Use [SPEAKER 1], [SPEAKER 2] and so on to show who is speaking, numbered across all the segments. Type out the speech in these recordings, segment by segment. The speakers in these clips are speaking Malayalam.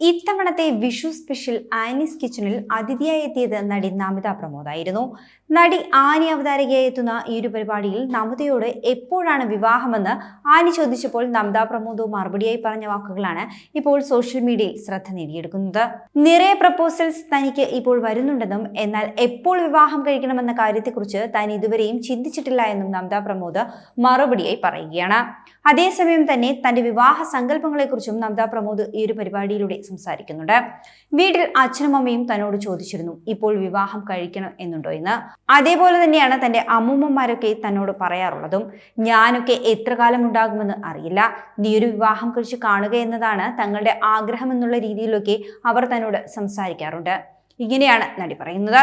[SPEAKER 1] ഇത്തവണത്തെ വിഷു സ്പെഷ്യൽ ആനീസ് കിച്ചണിൽ അതിഥിയായി എത്തിയത് നടി നമിത പ്രമോദായിരുന്നു നടി ആനി അവതാരകയായി എത്തുന്ന ഈ ഒരു പരിപാടിയിൽ നമിതയോട് എപ്പോഴാണ് വിവാഹമെന്ന് ആനി ചോദിച്ചപ്പോൾ നമിത പ്രമോദ് മറുപടിയായി പറഞ്ഞ വാക്കുകളാണ് ഇപ്പോൾ സോഷ്യൽ മീഡിയയിൽ ശ്രദ്ധ നേടിയെടുക്കുന്നത്. നിറയെ പ്രപ്പോസൽസ് തനിക്ക് ഇപ്പോൾ വരുന്നുണ്ടെന്നും എന്നാൽ എപ്പോൾ വിവാഹം കഴിക്കണമെന്ന കാര്യത്തെക്കുറിച്ച് താൻ ഇതുവരെയും ചിന്തിച്ചിട്ടില്ല എന്നും നമിത പ്രമോദ് മറുപടിയായി പറയുകയാണ്. അതേസമയം തന്നെ തന്റെ വിവാഹ സങ്കല്പങ്ങളെക്കുറിച്ചും നമിത പ്രമോദ് ഈ ഒരു പരിപാടിയിലൂടെ സംസാരിക്കുന്നുണ്ട്. വീട്ടിൽ അച്ഛനും അമ്മയും തന്നോട് ചോദിച്ചിരുന്നു ഇപ്പോൾ വിവാഹം കഴിക്കണം എന്നുണ്ടോ? എന്ന്. അതേപോലെ തന്നെയാണ് തന്റെ അമ്മൂമ്മമാരൊക്കെ തന്നോട് പറയാറുള്ളതും ഞാനൊക്കെ എത്ര കാലം ഉണ്ടാകുമെന്ന് അറിയില്ല. നീ ഒരു വിവാഹം കഴിച്ച് കാണുക എന്നതാണ് തങ്ങളുടെ ആഗ്രഹം എന്നുള്ള രീതിയിലൊക്കെ അവർ തന്നോട് സംസാരിക്കാറുണ്ട്. ഇങ്ങനെയാണ് നടി പറയുന്നത്.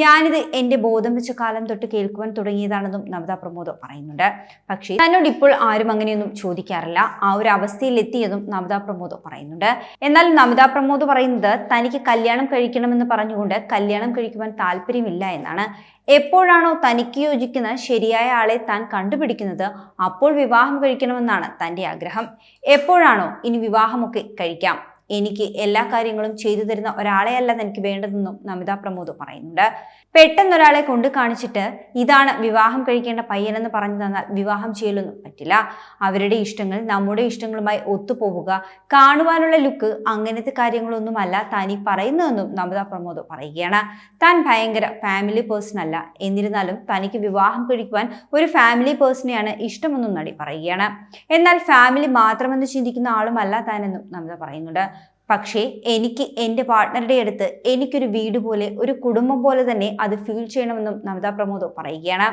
[SPEAKER 1] ഞാനിത് എന്റെ ബോധം വെച്ച കാലം തൊട്ട് കേൾക്കുവാൻ തുടങ്ങിയതാണെന്നും നമിത പ്രമോദ് പറയുന്നുണ്ട്. പക്ഷേ തന്നോട് ഇപ്പോൾ ആരും അങ്ങനെയൊന്നും ചോദിക്കാറില്ല. ആ ഒരു അവസ്ഥയിൽ എത്തിയതും പ്രമോദ് പറയുന്നുണ്ട്. എന്നാൽ നമിത പ്രമോദ് പറയുന്നത് തനിക്ക് കല്യാണം കഴിക്കണമെന്ന് പറഞ്ഞുകൊണ്ട് കല്യാണം കഴിക്കുവാൻ താല്പര്യമില്ല എന്നാണ്. എപ്പോഴാണോ തനിക്ക് യോജിക്കുന്ന ശരിയായ ആളെ താൻ കണ്ടുപിടിക്കുന്നത് അപ്പോൾ വിവാഹം കഴിക്കണമെന്നാണ് തന്റെ ആഗ്രഹം. എപ്പോഴാണോ ഇനി വിവാഹമൊക്കെ കഴിക്കാം? എനിക്ക് എല്ലാ കാര്യങ്ങളും ചെയ്തു തരുന്ന ഒരാളെയല്ല എനിക്ക് വേണ്ടതെന്നും നമിത പ്രമോദ് പറയുന്നുണ്ട്. പെട്ടെന്ന് ഒരാളെ കൊണ്ടു കാണിച്ചിട്ട് ഇതാണ് വിവാഹം കഴിക്കേണ്ട പയ്യനെന്ന് പറഞ്ഞു തന്നാൽ വിവാഹം ചെയ്യലൊന്നും പറ്റില്ല. അവരുടെ ഇഷ്ടങ്ങൾ നമ്മുടെ ഇഷ്ടങ്ങളുമായി ഒത്തുപോവുക കാണുവാനുള്ള ലുക്ക് അങ്ങനത്തെ കാര്യങ്ങളൊന്നുമല്ല താനി പറയുന്നതെന്നും നമിത പ്രമോദ് പറയുകയാണ്. താൻ ഭയങ്കര ഫാമിലി പേഴ്സൺ അല്ല. എന്നിരുന്നാലും തനിക്ക് വിവാഹം കഴിക്കുവാൻ ഒരു ഫാമിലി പേഴ്സണെയാണ് ഇഷ്ടമെന്നും നടി പറയുകയാണ്. എന്നാൽ ഫാമിലി മാത്രമെന്ന് ചിന്തിക്കുന്ന ആളുമല്ല താനെന്നും നമിത പറയുന്നുണ്ട്. പക്ഷേ എനിക്ക് എന്റെ പാർട്ട്ണറുടെ അടുത്ത് എനിക്കൊരു വീട് പോലെ ഒരു കുടുംബം പോലെ തന്നെ അത് ഫീൽ ചെയ്യണമെന്നും നമിത പ്രമോദ് പറയുകയാണ്.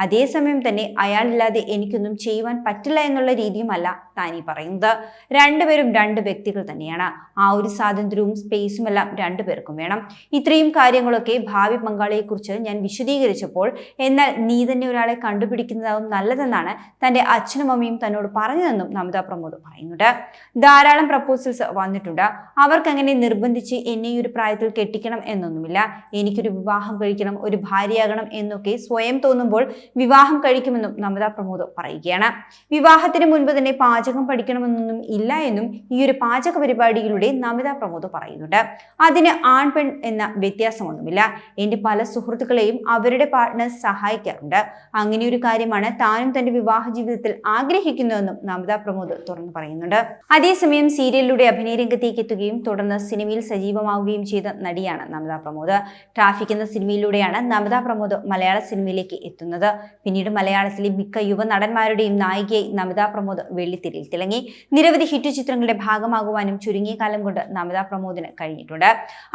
[SPEAKER 1] അതേസമയം തന്നെ അയാളില്ലാതെ എനിക്കൊന്നും ചെയ്യുവാൻ പറ്റില്ല എന്നുള്ള രീതിയുമല്ല താനി പറയുന്നത്. രണ്ടുപേരും രണ്ട് വ്യക്തികൾ തന്നെയാണ്. ആ ഒരു സ്വാതന്ത്ര്യവും സ്പേസും എല്ലാം രണ്ടുപേർക്കും വേണം. ഇത്രയും കാര്യങ്ങളൊക്കെ ഭാവി പങ്കാളിയെക്കുറിച്ച് ഞാൻ വിശദീകരിച്ചപ്പോൾ എന്നാൽ നീ തന്നെ ഒരാളെ കണ്ടുപിടിക്കുന്നതാവും നല്ലതെന്നാണ് തന്റെ അച്ഛനും അമ്മയും തന്നോട് പറഞ്ഞതെന്നും നമിത പ്രമോദ് പറയുന്നുണ്ട്. ധാരാളം പ്രപ്പോസൽസ് വന്നിട്ടുണ്ട്. അവർക്കങ്ങനെ നിർബന്ധിച്ച് എന്നെ ഒരു പ്രായത്തിൽ കെട്ടിക്കണം എന്നൊന്നുമില്ല. എനിക്കൊരു വിവാഹം കഴിക്കണം ഒരു ഭാര്യയാകണം എന്നൊക്കെ സ്വയം തോന്നുമ്പോൾ വിവാഹം കഴിക്കുമെന്നും നമിത പ്രമോദ് പറയുകയാണ്. വിവാഹത്തിന് മുൻപ് തന്നെ പാചകം പഠിക്കണമെന്നൊന്നും ഇല്ല എന്നും ഈ ഒരു പാചക പരിപാടിയിലൂടെ നമിത പ്രമോദ് പറയുന്നുണ്ട്. അതിന് ആൺ പെൺ എന്ന വ്യത്യാസമൊന്നുമില്ല. എന്റെ പല സുഹൃത്തുക്കളെയും അവരുടെ പാർട്ട്നേഴ്സ് സഹായിക്കാറുണ്ട്. അങ്ങനെ ഒരു കാര്യമാണ് താനും തന്റെ വിവാഹ ജീവിതത്തിൽ ആഗ്രഹിക്കുന്നതെന്നും നമിത പ്രമോദ് തുറന്നു പറയുന്നുണ്ട്. അതേസമയം സീരിയലിലൂടെ അഭിനയ രംഗത്തേക്ക് എത്തുകയും തുടർന്ന് സിനിമയിൽ സജീവമാവുകയും ചെയ്ത നടിയാണ് നമിത പ്രമോദ്. ട്രാഫിക് എന്ന സിനിമയിലൂടെയാണ് നമിത പ്രമോദ് മലയാള സിനിമയിലേക്ക് എത്തുന്നത്. പിന്നീട് മലയാളത്തിലെ മിക്ക യുവ നടന്മാരുടെയും നായികയായി നമിത പ്രമോദ് വെള്ളിത്തിരയിൽ തിളങ്ങി. നിരവധി ഹിറ്റ് ചിത്രങ്ങളുടെ ഭാഗമാകുവാനും ചുരുങ്ങിയ കാലം കൊണ്ട് നമിത പ്രമോദിന് കഴിഞ്ഞിട്ടുണ്ട്.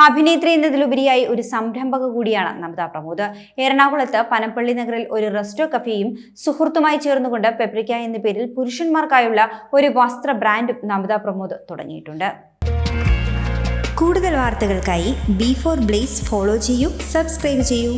[SPEAKER 1] അഭിനേത്രി എന്നതിലുപരിയായി ഒരു സംരംഭക കൂടിയാണ് നമിത പ്രമോദ്. എറണാകുളത്ത് പനപ്പള്ളി നഗറിൽ ഒരു റെസ്റ്റോ കഫേയും സുഹൃത്തുമായി ചേർന്നുകൊണ്ട് പെപ്രിക്ക എന്ന പേരിൽ പുരുഷന്മാർക്കായുള്ള ഒരു വസ്ത്ര ബ്രാൻഡും നമിത പ്രമോദ് തുടങ്ങിയിട്ടുണ്ട്.
[SPEAKER 2] കൂടുതൽ വാർത്തകൾക്കായി ബി ഫോർ ബ്ലേസ് ഫോളോ ചെയ്യൂ സബ്സ്ക്രൈബ് ചെയ്യൂ.